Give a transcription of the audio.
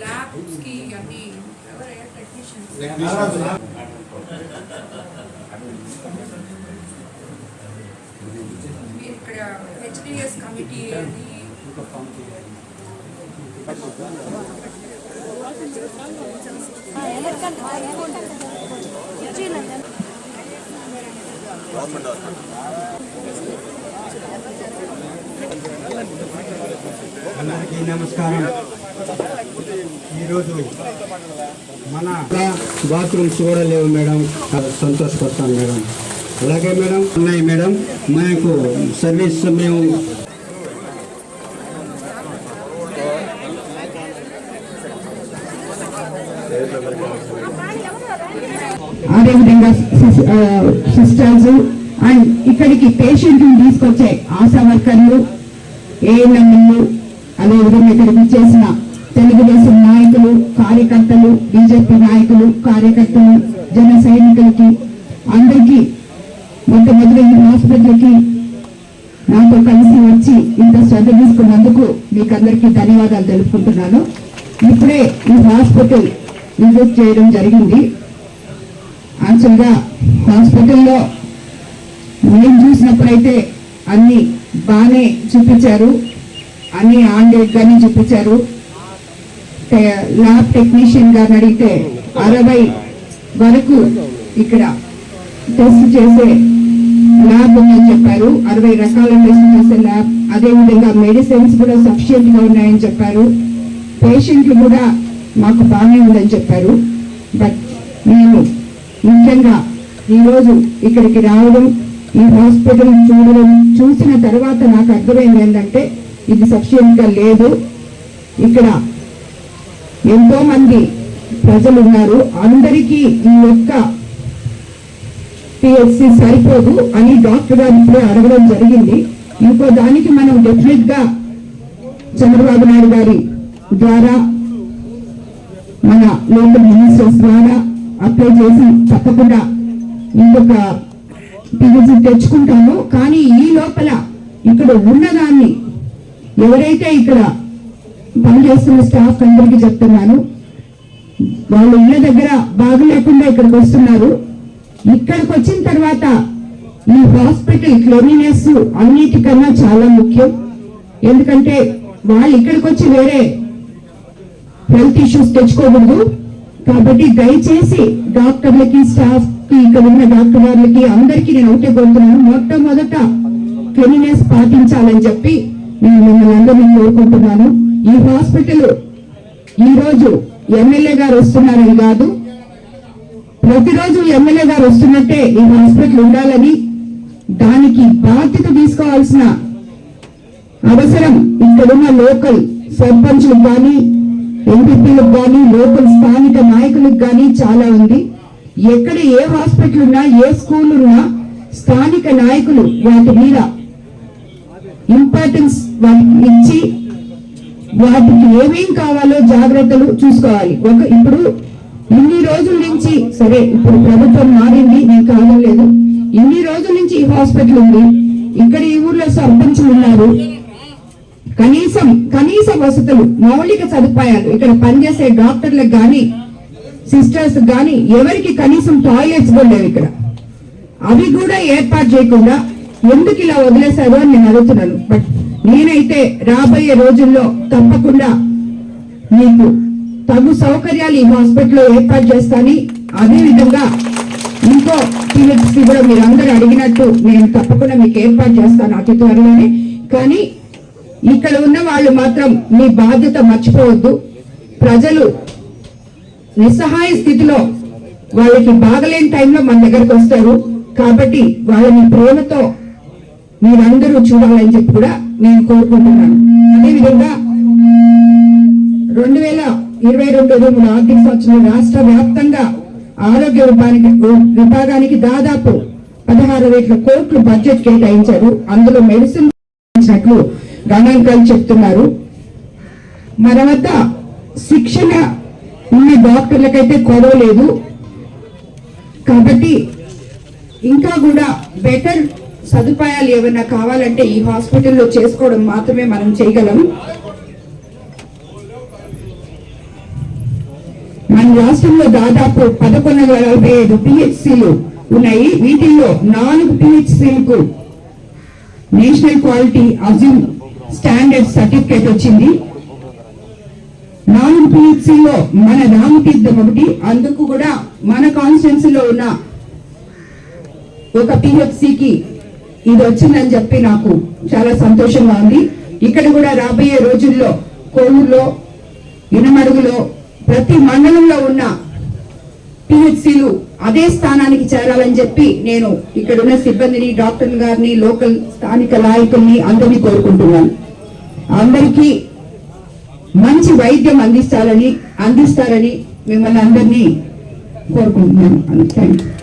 ల్యాబ్స్కి అన్ని ఎవరైనా టెక్నీషియన్స్ ఇక్కడ హెచ్డిఎస్ కమిటీ అని అందరికీ నమస్కారం. ఈరోజు మన బాత్రూమ్స్ కూడా లేవు మేడం. సంతోషపడతాను మేడం. అలాగే మేడం. ఉన్నాయి మేడం. మాకు సర్వీస్ మేము అదేవిధంగా సిస్టర్స్ అండ్ ఇక్కడికి పేషెంట్ని తీసుకొచ్చే ఆశా వర్కర్లు ఏఎన్ఎంలు అదేవిధంగా ఇక్కడికి చేసిన తెలుగుదేశం నాయకులు కార్యకర్తలు బీజేపీ నాయకులు కార్యకర్తలు జన సైనికులకి అందరికీ మొట్టమొదటి ఈ హాస్పిటల్కి నాతో కలిసి వచ్చి ఇంత శ్రద్ధ తీసుకున్నందుకు మీకు అందరికీ ధన్యవాదాలు తెలుపుకుంటున్నాను. ఇప్పుడే ఈ హాస్పిటల్ విజిట్ చేయడం జరిగింది. యాక్చువల్గా హాస్పిటల్లో మేము చూసినప్పుడైతే అన్నీ బాగానే చూపించారు. అన్ని ఆన్ డేట్ చూపించారు. ల్యాబ్ టెక్నీషియన్ గారిని అడిగితే అరవై వరకు ఇక్కడ టెస్ట్ చేసే ల్యాబ్ ఉందని చెప్పారు. అరవై రకాల టెస్ట్ చేసే ల్యాబ్. అదే విధంగా మెడిసిన్స్ కూడా సఫిషియెంట్గా ఉన్నాయని చెప్పారు. పేషెంట్లు కూడా మాకు బాగానే ఉందని చెప్పారు. బట్ నేను ముఖ్యంగా ఈరోజు ఇక్కడికి రావడం ఈ హాస్పిటల్ చూడడం చూసిన తర్వాత నాకు అర్థమైంది ఏంటంటే ఇది సఫిషియెంట్గా లేదు. ఇక్కడ ఎంతో మంది ప్రజలు ఉన్నారు. అందరికీ ఈ యొక్క పిహెచ్సి సరిపోదు అని డాక్టర్ గారు ఇప్పుడే అడగడం జరిగింది. ఇంకో దానికి మనం డెఫినెట్గా చంద్రబాబు నాయుడు గారి ద్వారా మన లోకల్ మినిస్టర్స్ ద్వారా అప్లై చేసి తప్పకుండా ఇంకొక పిహెచ్సి తెచ్చుకుంటాము. కానీ ఈ లోపల ఇక్కడ ఉన్నదాన్ని ఎవరైతే ఇక్కడ పనిచేస్తున్న స్టాఫ్ అందరికీ చెప్తున్నాను వాళ్ళు ఇళ్ళ దగ్గర బాగు లేకుండా ఇక్కడికి వస్తున్నారు. ఇక్కడికి వచ్చిన తర్వాత ఈ హాస్పిటల్ క్లీనినెస్ అన్నిటికన్నా చాలా ముఖ్యం. ఎందుకంటే వాళ్ళు ఇక్కడికి వచ్చి వేరే హెల్త్ ఇష్యూస్ తెచ్చుకోకూడదు. కాబట్టి దయచేసి డాక్టర్లకి స్టాఫ్కి ఇక్కడ ఉన్న డాక్టర్ వాళ్ళకి అందరికీ నేను ఒకటే కోరుతున్నాను. మొట్టమొదట క్లీనినెస్ పాటించాలని చెప్పి నేను మిమ్మల్ని అందరినీ కోరుకుంటున్నాను. ఈ హాస్పిటల్ ఈరోజు ఎమ్మెల్యే గారు వస్తున్నారని కాదు ప్రతిరోజు ఎమ్మెల్యే గారు వస్తున్నట్టే ఈ హాస్పిటల్ ఉండాలని దానికి బాధ్యత తీసుకోవాల్సిన అవసరం ఇక్కడున్న లోకల్ సర్పంచ్లకు కానీ ఎంపీపీలకు కానీ లోకల్ స్థానిక నాయకులకు కానీ చాలా ఉంది. ఎక్కడ ఏ హాస్పిటల్ ఉన్నా ఏ స్కూల్ ఉన్నా స్థానిక నాయకులు వాటి మీద ఇంపార్టెన్స్ వాటికి ఇచ్చి వాటికి ఏమేం కావాలో జాగ్రత్తలు చూసుకోవాలి. ఒక ఇప్పుడు ఇన్ని రోజుల నుంచి సరే ఇప్పుడు ప్రభుత్వం మారింది నేను కాదలేదు ఇన్ని రోజుల నుంచి ఈ హాస్పిటల్ ఉంది. ఇక్కడ ఈ ఊర్లో సర్పంచులు ఉన్నారు. కనీసం కనీస వసతులు మౌలిక సదుపాయాలు ఇక్కడ పనిచేసే డాక్టర్లకు కానీ సిస్టర్స్ కానీ ఎవరికి కనీసం టాయిలెట్స్ కూడా లేవు ఇక్కడ. అవి కూడా ఏర్పాటు చేయకుండా ఎందుకు ఇలా వదిలేశారు అని నేను అడుగుతున్నాను. బట్ నేనైతే రాబోయే రోజుల్లో తప్పకుండా మీకు తగు సౌకర్యాలు ఈ హాస్పిటల్లో ఏర్పాటు చేస్తాను అదేవిధంగా ఇంకో పిహెచ్సి కూడా మీరు అందరూ అడిగినట్టు నేను తప్పకుండా మీకు ఏర్పాటు చేస్తాను అతి త్వరలోనే. కానీ ఇక్కడ ఉన్న వాళ్ళు మాత్రం మీ బాధ్యత మర్చిపోవద్దు. ప్రజలు నిస్సహాయ స్థితిలో వాళ్ళకి బాగలేని టైంలో మన దగ్గరకు వస్తారు. కాబట్టి వాళ్ళని ప్రేమతో మీరందరూ చూడాలని చెప్పి కూడా నేను కోరుకుంటున్నాను. అదేవిధంగా రెండు వేల ఇరవై రెండు ఇరవై ఆర్థిక సంవత్సరం రాష్ట్ర వ్యాప్తంగా ఆరోగ్య రూపానికి విభాగానికి దాదాపు పదహారు వేల కోట్లు బడ్జెట్ కేటాయించారు. అందులో మెడిసిన్ ఇచ్చినట్లు గణాంకాలు చెప్తున్నారు. మన వద్ద శిక్షణ ఉన్న డాక్టర్లకైతే కొరవ లేదు. కాబట్టి ఇంకా కూడా బెటర్ సదుపాయాలు ఏమైనా కావాలంటే ఈ హాస్పిటల్లో చేసుకోవడం మాత్రమే మనం చేయగలం. రాష్ట్రంలో దాదాపు పదకొండు వందల నలభై ఐదు పిహెచ్సిలు ఉన్నాయి. వీటిల్లో నాలుగు పిహెచ్సిలకు national quality assurance standard certificate వచ్చింది. నాలుగు పిహెచ్సిలో మన రామతీర్థం ఒకటి. అందుకు కూడా మన కాన్స్టిట్యున్సీలో ఉన్న ఒక పిహెచ్సికి ఇది వచ్చిందని చెప్పి నాకు చాలా సంతోషంగా ఉంది. ఇక్కడ కూడా రాబోయే రోజుల్లో కోవూరులో ఇనమడుగులో ప్రతి మండలంలో ఉన్న పిహెచ్సిలు అదే స్థానానికి చేరాలని చెప్పి నేను ఇక్కడ ఉన్న సిబ్బందిని డాక్టర్ గారిని లోకల్ స్థానిక నాయకుల్ని అందరినీ కోరుకుంటున్నాను. అందరికీ మంచి వైద్యం అందిస్తారని అందిస్తారని మిమ్మల్ని అందరినీ కోరుకుంటున్నాను. Thank you